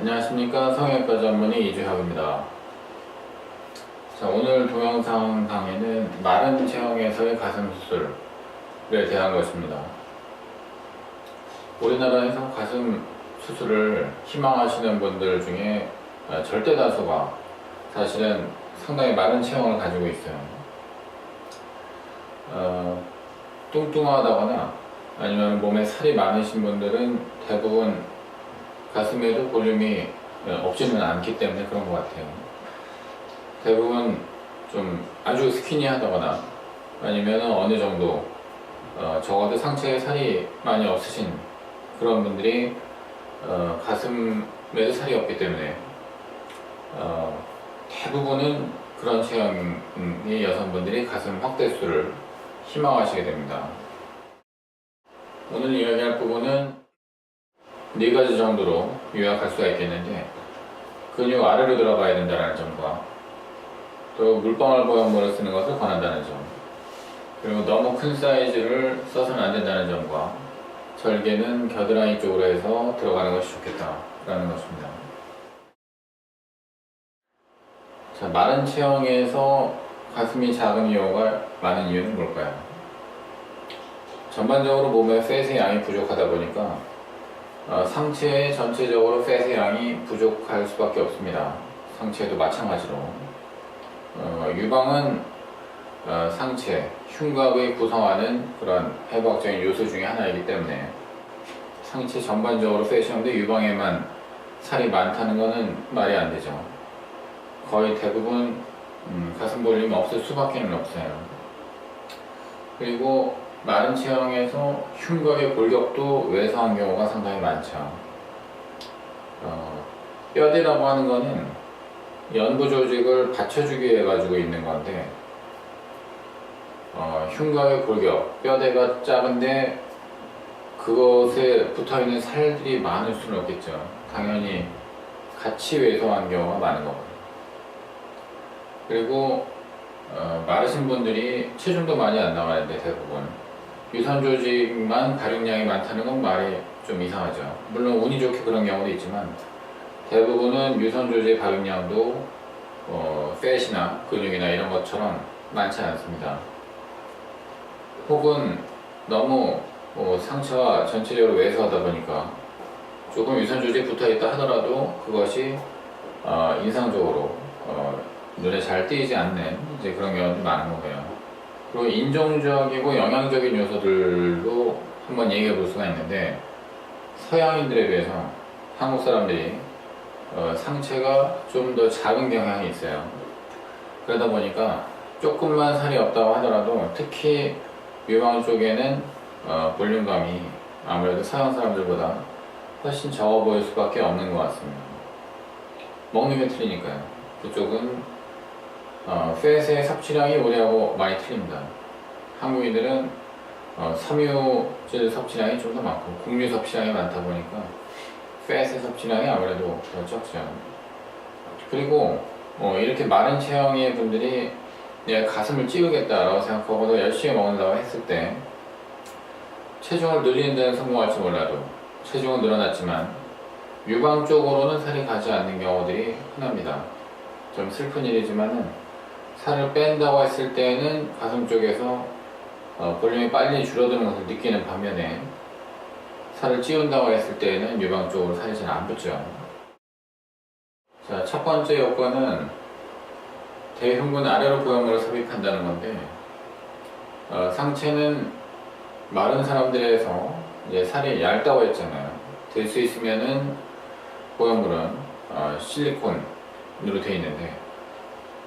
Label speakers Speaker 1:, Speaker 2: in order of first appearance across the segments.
Speaker 1: 안녕하십니까 성형외과 전문의 이주혁입니다. 자 오늘 동영상 강의는 마른 체형에서의 가슴 수술에 대한 것입니다. 우리나라에서 가슴 수술을 희망하시는 분들 중에 어, 절대 다수가 사실은 상당히 마른 체형을 가지고 있어요. 어, 뚱뚱하다거나 아니면 몸에 살이 많으신 분들은 대부분 가슴에도 볼륨이 없지는 않기 때문에 그런 것 같아요. 대부분 좀 아주 스키니하다거나 아니면 어느 정도 어, 적어도 상체에 살이 많이 없으신 그런 분들이 어, 가슴에도 살이 없기 때문에 어, 대부분은 그런 체형의 여성분들이 가슴 확대술을 희망하시게 됩니다. 오늘 이야기할 부분은 네 가지 정도로 요약할 수가 있겠는데 근육 아래로 들어가야 된다는 점과 또 물방울 보형물을 쓰는 것을 권한다는 점 그리고 너무 큰 사이즈를 써서는 안 된다는 점과 절개는 겨드랑이 쪽으로 해서 들어가는 것이 좋겠다라는 것입니다. 자, 마른 체형에서 가슴이 작은 이유가 많은 이유는 뭘까요? 전반적으로 몸에 팻의 양이 부족하다 보니까 어, 상체에 전체적으로 팻의 양이 부족할 수밖에 없습니다. 상체도 마찬가지로 어, 유방은 어, 상체, 흉곽의 구성하는 그런 해부학적인 요소 중에 하나이기 때문에 상체 전반적으로 없는데 유방에만 살이 많다는 것은 말이 안 되죠. 거의 대부분 음, 가슴 볼륨이 없을 수밖에 없어요. 그리고 마른 체형에서 흉곽의 골격도 왜소한 경우가 상당히 많죠. 어, 뼈대라고 하는 거는 연부 조직을 받쳐주기 위해 가지고 있는 건데 어, 흉곽의 골격, 뼈대가 작은데 그것에 붙어있는 살들이 많을 수는 없겠죠. 당연히 같이 왜소한 경우가 많은 거거든요. 그리고 어, 마르신 분들이 체중도 많이 안 나가는데 대부분 유선 조직만 발육량이 많다는 건 말이 좀 이상하죠. 물론 운이 좋게 그런 경우도 있지만 대부분은 유선 조직 발육량도 어, 팻이나 근육이나 이런 것처럼 많지 않습니다. 혹은 너무 어, 상처가 전체적으로 왜소하다 보니까 조금 유선 조직이 붙어 있다 하더라도 그것이 어, 인상적으로 어, 눈에 잘 띄지 않는 이제 그런 경우도 많은 거고요. 그리고 인종적이고 영양적인 요소들도 한번 얘기해 볼 수가 있는데 서양인들에 비해서 한국 사람들이 어, 상체가 좀 더 작은 경향이 있어요. 그러다 보니까 조금만 살이 없다고 하더라도 특히 유방 쪽에는 어, 볼륨감이 아무래도 서양 사람들보다 훨씬 적어 보일 수밖에 없는 것 같습니다. 먹는 게 틀리니까요. 그쪽은 어, 팻의 섭취량이 우리하고 많이 틀립니다. 한국인들은 어, 섬유질 섭취량이 좀 더 많고 국류 섭취량이 많다 보니까 팻의 섭취량이 아무래도 더 적죠. 그리고 어, 이렇게 마른 체형의 분들이 내가 가슴을 찌우겠다라고 생각하고도 열심히 먹는다고 했을 때 체중을 늘리는 데는 성공할지 몰라도 체중은 늘어났지만 유방 쪽으로는 살이 가지 않는 경우들이 흔합니다. 좀 슬픈 일이지만은 살을 뺀다고 했을 때는 가슴 쪽에서 어, 볼륨이 빨리 줄어드는 것을 느끼는 반면에 살을 찌운다고 했을 때는 유방 쪽으로 살이 잘 안 붙죠. 자, 첫 번째 요건은 대흉근 아래로 보형물을 삽입한다는 건데 어, 상체는 마른 사람들에서 이제 살이 얇다고 했잖아요. 될 수 있으면은 보형물은 어, 실리콘으로 되어 있는데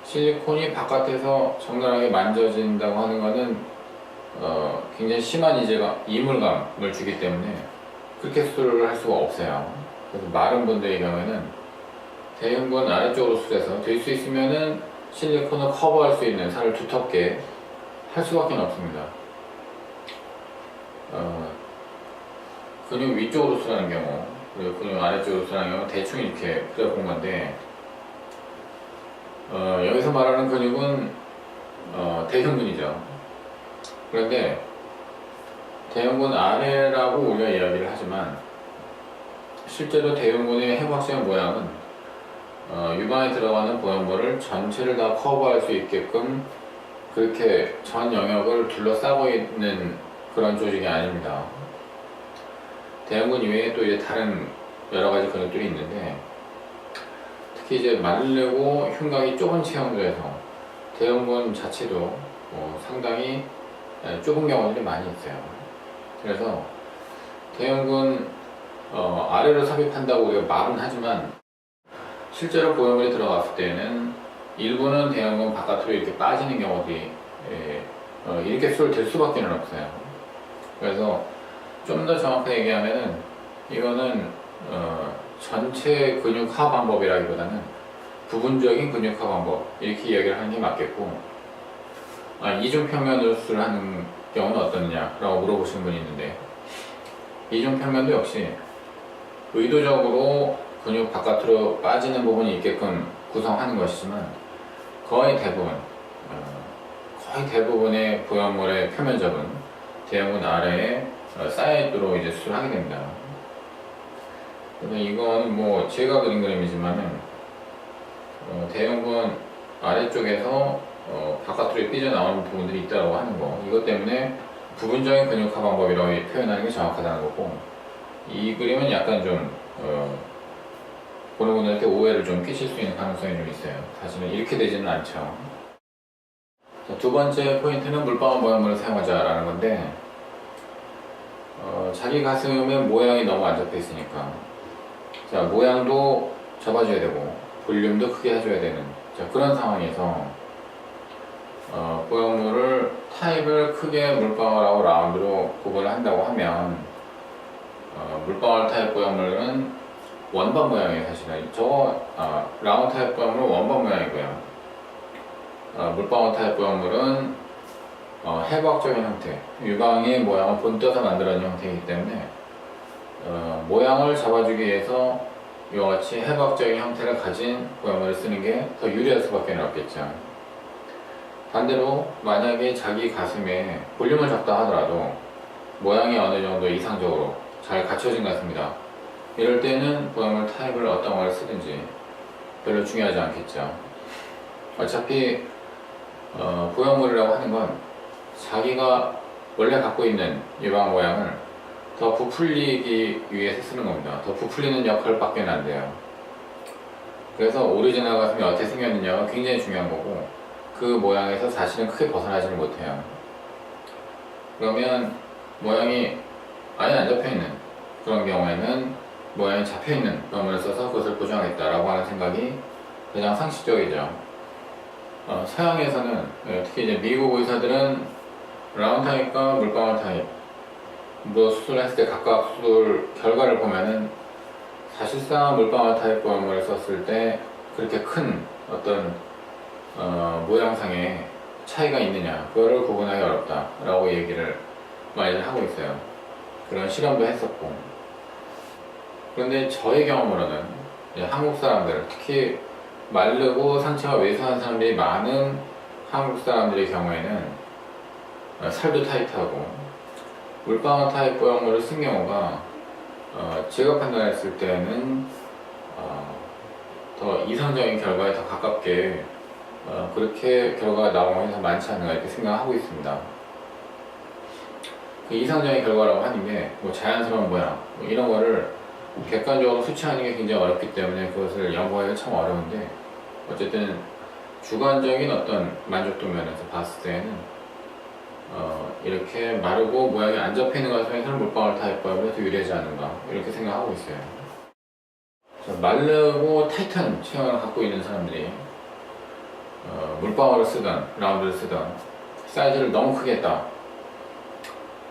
Speaker 1: 실리콘이 바깥에서 적나라하게 만져진다고 하는 것은 어, 굉장히 심한 이제가 이물감을 주기 때문에 그렇게 수술을 할 수가 없어요. 그래서 마른 분들의 경우에는 대흉근 아래쪽으로 수술해서 될 수 있으면은 실리콘을 커버할 수 있는 살을 두텁게 할 수밖에 없습니다. 어, 근육 위쪽으로 수술하는 경우 그리고 근육 아래쪽으로 수술하는 경우 대충 이렇게 그려본 건데 어, 여기서 말하는 근육은 어, 대흉근이죠. 그런데 대흉근 아래라고 우리가 이야기를 하지만 실제로 대흉군의 해부학적 모양은 어, 유방에 들어가는 보형물을 전체를 다 커버할 수 있게끔 그렇게 전 영역을 둘러싸고 있는 그런 조직이 아닙니다. 대형군 이외에 또 이제 다른 여러 가지 근육들이 있는데 특히 이제 마르고 흉곽이 좁은 체형들에서 대형군 자체도 어, 상당히 예, 좁은 경우들이 많이 있어요. 그래서 대형군 어, 아래로 삽입한다고 우리가 말은 하지만 실제로 보형물이 들어갔을 때는 일부는 대형군 바깥으로 이렇게 빠지는 경우들이 예, 어, 이렇게 수를 될 수밖에 없어요. 그래서 좀 더 정확하게 얘기하면은 이거는 어, 전체 근육화 방법이라기보다는 부분적인 근육화 방법 이렇게 이야기를 하는 게 맞겠고 아, 이중평면 으로 수술을 하는 경우는 어떠느냐라고 물어보시는 분이 있는데 이중평면도 역시 의도적으로 근육 바깥으로 빠지는 부분이 있게끔 구성하는 것이지만 거의 대부분 어, 거의 대부분의 보형물의 표면적은 대형군 아래에 어, 쌓여있도록 이제 수술하게 됩니다. 그래서 이건 뭐 제가 그린 그림이지만은 어, 대형군 아래쪽에서 어, 바깥으로 삐져나오는 부분들이 있다고 하는 거. 이것 때문에 부분적인 근육화 방법이라고 표현하는 게 정확하다는 거고 이 그림은 약간 좀 어, 보는 분들한테 오해를 좀 끼칠 수 있는 가능성이 좀 있어요. 사실은 이렇게 되지는 않죠. 자, 두 번째 포인트는 물방울 모양물을 사용하자라는 건데 어, 자기 가슴의 모양이 너무 안 잡혀 있으니까 자 모양도 잡아줘야 되고 볼륨도 크게 해줘야 되는 자, 그런 상황에서 어, 보형물을 타입을 크게 물방울하고 라운드로 구분을 한다고 하면 어, 물방울 타입 보형물은 원반 모양이에요 사실은. 저 아, 라운드 타입 보형물은 원반 모양이고요 어, 물방울 타입 보형물은 어, 해부학적인 형태. 유방의 모양을 본떠서 만들어낸 형태이기 때문에 어, 모양을 잡아주기 위해서 이와 같이 해부학적인 형태를 가진 보형물을 쓰는 게 더 유리할 수밖에 없겠죠 반대로 만약에 자기 가슴에 볼륨을 잡다 하더라도 모양이 어느 정도 이상적으로 잘 갖춰진 것 같습니다. 이럴 때는 보형물 타입을 어떤 걸 쓰든지 별로 중요하지 않겠죠. 어차피 어, 보형물이라고 하는 건 자기가 원래 갖고 있는 유방 모양을 더 부풀리기 위해서 쓰는 겁니다. 더 부풀리는 역할밖에 안 돼요. 그래서 오리지널 가슴이 어떻게 생겼느냐가 굉장히 중요한 거고 그 모양에서 사실은 크게 벗어나지는 못해요. 그러면 모양이 아예 안 잡혀있는 그런 경우에는 모양이 잡혀있는 그럼을 써서 그것을 보정하겠다라고 하는 생각이 가장 상식적이죠. 어, 서양에서는 예, 특히 이제 미국 의사들은 라운드 타입과 물방울 타입 뭐 수술을 했을 때 각각 수술 결과를 보면은 사실상 물방울 타입 보형물을 썼을 때 그렇게 큰 어떤 어, 모양상의 차이가 있느냐 그거를 구분하기 어렵다라고 얘기를 많이들 하고 있어요. 그런 실험도 했었고 그런데 저의 경험으로는 한국 사람들 특히 마르고 상체가 왜소한 사람들이 많은 한국 사람들의 경우에는 어, 살도 타이트하고 물방울 타입 보형물을 쓴 경우가 어, 제가 판단했을 때는 어, 더 이상적인 결과에 더 가깝게 어, 그렇게 결과가 나오는 해서 많지 않은가 이렇게 생각하고 있습니다. 그 이상적인 결과라고 하는 게 뭐 자연스러운 모양 뭐 이런 거를 객관적으로 수치하는 게 굉장히 어렵기 때문에 그것을 연구하기가 참 어려운데 어쨌든 주관적인 어떤 만족도 면에서 봤을 때는 어, 이렇게 마르고 모양이 안 잡혀 있는 과정에서 는 물방울 타입법이 더 유리하지 않은가 이렇게 생각하고 있어요. 자, 마르고 타이트한 체형을 갖고 있는 사람들이 어, 물방울을 쓰던 라운드를 쓰던 사이즈를 너무 크게 했다.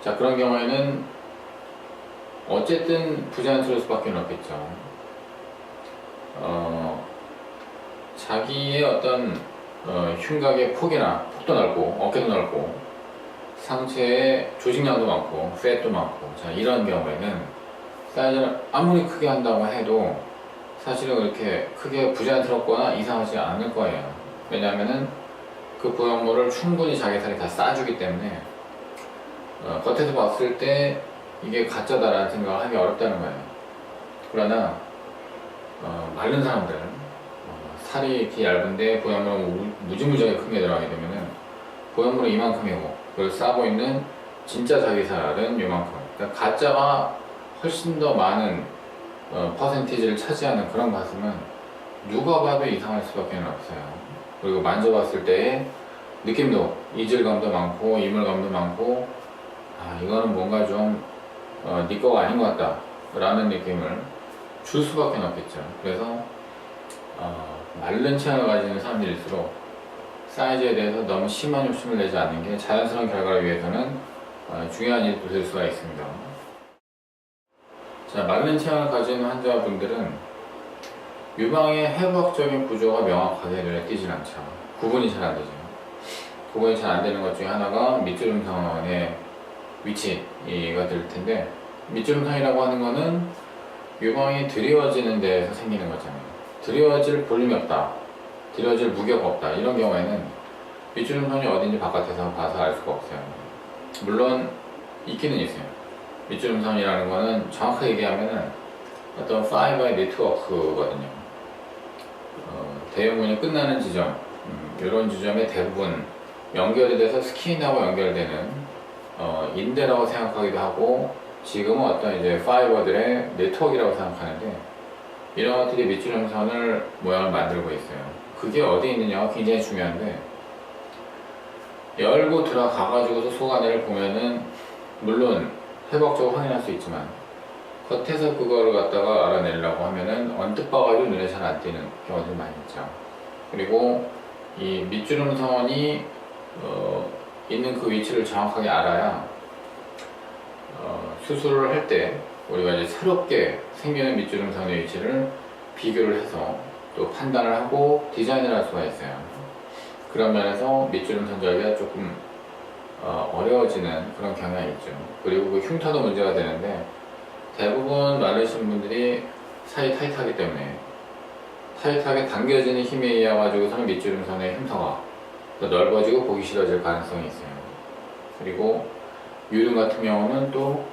Speaker 1: 자 그런 경우에는 어쨌든 부자연스러울 수밖에 없겠죠. 어, 자기의 어떤 어, 흉곽의 폭이나 폭도 넓고 어깨도 넓고 상체에 조직량도 많고 팻도 많고 자 이런 경우에는 사이즈를 아무리 크게 한다고 해도 사실은 그렇게 크게 부자연스럽거나 이상하지 않을 거예요. 왜냐하면은 그 보형물을 충분히 자기 살이 다 싸주기 때문에 어, 겉에서 봤을 때 이게 가짜다라는 생각을 하기 어렵다는 거예요. 그러나 어, 마른 사람들 어, 살이 이렇게 얇은데 무- 무지무지하게 큰게 들어가게 되면은 보형물은 이만큼이고 그걸 싸고 있는 진짜 자기살은 요만큼. 그러니까 가짜가 훨씬 더 많은 어, 퍼센티지를 차지하는 그런 가슴은 누가 봐도 이상할 수밖에 없어요. 그리고 만져봤을 때의 느낌도 이질감도 많고 이물감도 많고 아 이거는 뭔가 좀 어, 네 거가 아닌 것 같다 라는 느낌을 줄 수밖에 없겠죠. 그래서 어, 마른 체형을 가지는 사람들일수록 사이즈에 대해서 너무 심한 욕심을 내지 않는 게 자연스러운 결과를 위해서는 어, 중요한 일도 될 수가 있습니다. 자 마른 체형을 가진 환자분들은 유방의 해부학적인 구조가 명확하게 눈에 띄질 않죠. 구분이 잘 안 되죠. 구분이 잘 안 되는 것 중에 하나가 밑주름선의 위치가 될 텐데 밑주름선이라고 하는 거는 유방이 드리워지는 데에서 생기는 거잖아요. 드리워질 볼륨이 없다, 드리워질 무게가 없다 이런 경우에는 밑주름선이 어딘지 바깥에서 봐서 알 수가 없어요. 물론 있기는 있어요. 밑주름선이라는 거는 정확하게 얘기하면은 어떤 파이버의 네트워크거든요. 어, 대형근이 끝나는 지점, 음, 이런 지점에 대부분 연결이 돼서 스킨하고 연결되는 어, 인대라고 생각하기도 하고 지금은 어떤 이제 파이버들의 네트워크라고 생각하는데 이런 것들이 밑주름선을 모양을 만들고 있어요. 그게 어디 있느냐가 굉장히 중요한데 열고 들어가가지고서 속안을 보면은 물론 회복적으로 확인할 수 있지만 겉에서 그거를 갖다가 알아내려고 하면은 언뜻 봐가지고 눈에 잘 안 띄는 경우들이 많이 있죠. 그리고 이 밑주름선이 어, 있는 그 위치를 정확하게 알아야 어, 수술을 할때 우리가 이제 새롭게 생기는 밑주름선의 위치를 비교를 해서 또 판단을 하고 디자인을 할 수가 있어요. 그런 면에서 밑주름 선 절개가 조금 어, 어려워지는 그런 경향이 있죠. 그리고 그 흉터도 문제가 되는데 대부분 마르신 분들이 사이 타이트하기 때문에 타이트하게 당겨지는 힘에 의해 가지고서는 밑주름선의 흉터가 더 넓어지고 보기 싫어질 가능성이 있어요. 그리고 유륜 같은 경우는 또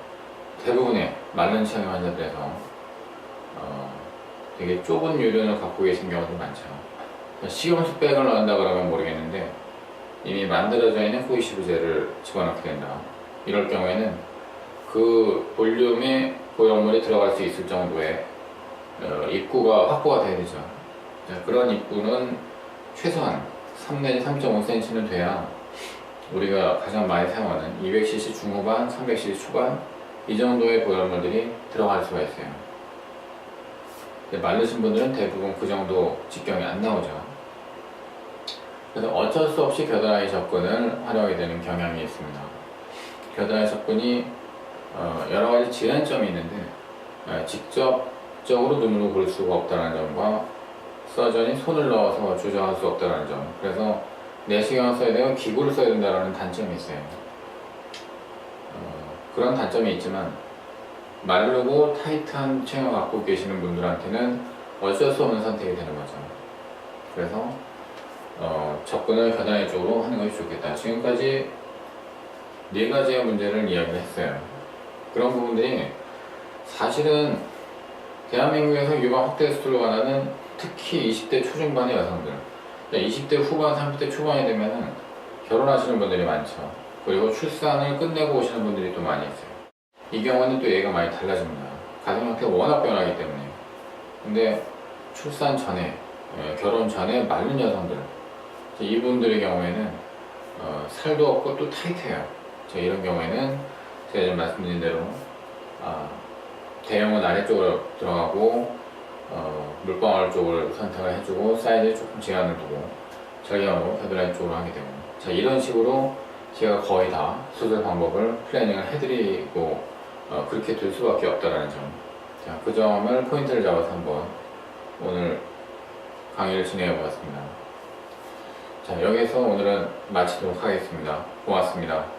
Speaker 1: 대부분의 마른 체형 환자들에서 어, 되게 좁은 유륜을 갖고 계신 경우도 많죠. 식염수 백을 넣는다 그러면 모르겠는데 이미 만들어져 있는 호이시브제를 집어넣게 된다. 이럴 경우에는 그 볼륨의 고형물이 들어갈 수 있을 정도의 어, 입구가 확보가 돼야 되죠. 자, 그런 입구는 최소한 3 내지 3.5cm는 돼야 우리가 가장 많이 사용하는 200cc 중후반, 300cc 초반 이 정도의 고열물들이 들어갈 수가 있어요. 마르신 분들은 대부분 그 정도 직경이 안 나오죠. 그래서 어쩔 수 없이 겨드랑이 접근을 활용하게 되는 경향이 있습니다. 겨드랑이 접근이 어, 여러 가지 제한점이 있는데 어, 직접적으로 눈으로 볼 수가 없다는 점과 서전이 손을 넣어서 조정할 수 없다는 점. 그래서 내시경을 써야 되고 기구를 써야 된다는 단점이 있어요. 어, 그런 단점이 있지만 마르고 타이트한 체형을 갖고 계시는 분들한테는 어쩔 수 없는 선택이 되는 거죠. 그래서 어, 접근을 겨드랑이 쪽으로 하는 것이 좋겠다. 지금까지 네 가지의 문제를 이야기를 했어요. 그런 부분들이 사실은 대한민국에서 유방 확대 수술을 원하는 특히 20대 초중반의 여성들, 20대 후반, 30대 초반이 되면은 결혼하시는 분들이 많죠. 그리고 출산을 끝내고 오시는 분들이 또 많이 있어요. 이 경우는 또 얘가 많이 달라집니다. 가정 형태가 워낙 변하기 때문에. 근데 출산 전에, 예, 결혼 전에 마른 여성들, 이분들의 경우에는 어, 살도 없고 또 타이트해요. 자, 이런 경우에는 제가 지금 말씀드린 대로 아, 대형은 아래쪽으로 들어가고 어, 물방울 쪽을 선택을 해주고 사이즈에 조금 제한을 두고 절경으로 겨드랑이 쪽으로 하게 되고 자 이런 식으로 제가 거의 다 수술 방법을 플래닝을 해드리고 어, 그렇게 될 수밖에 없다라는 점. 자, 그 점을 포인트를 잡아서 한번 오늘 강의를 진행해 보았습니다. 자, 여기서 오늘은 마치도록 하겠습니다. 고맙습니다.